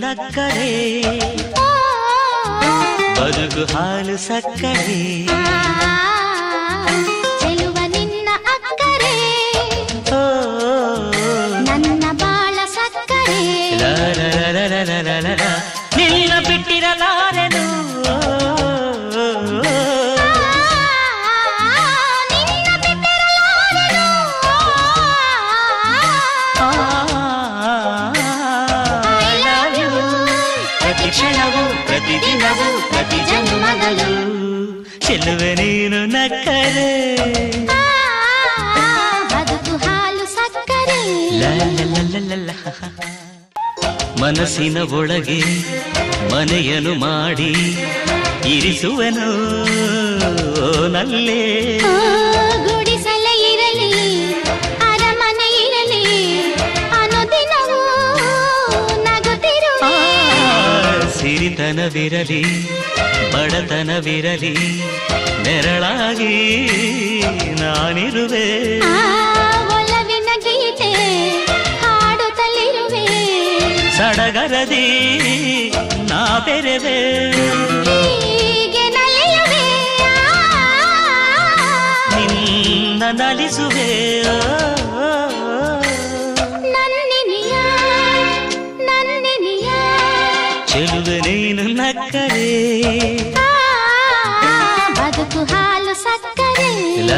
నక్కడే బరుగు hall సక్కడే నిన్న పెట్టిన లారెను. ప్రతి క్షణవు ప్రతి దినవు ప్రతి జన్మగలు. చెలువ నేను నక్కరే. బతుకు హాలు సక్కరే. ಮನಸ್ಸಿನ ಒಳಗೆ ಮನೆಯನು ಮಾಡಿ ಇರಿಸುವನು. ನಲ್ಲೇ. ಗುಡಿಸಲೇ ಇರಲಿ ಅರಮನೆ ಇರಲಿ ಅನುದಿನವೂ ನಗುತ್ತಿರುವೆ ಸಿರಿತನವಿರಲಿ ಬಡತನವಿರಲಿ ನೆರಳಾಗಿ ನಾನಿರುವೆ. ಸಡಗರದಿ ನಾ ಬೆರೆದೆ ನಿನ್ನ ನಲಿಸುವೆ. ಬದುಕು ಹಾಲು ಸಕ್ಕರೆ. ಲ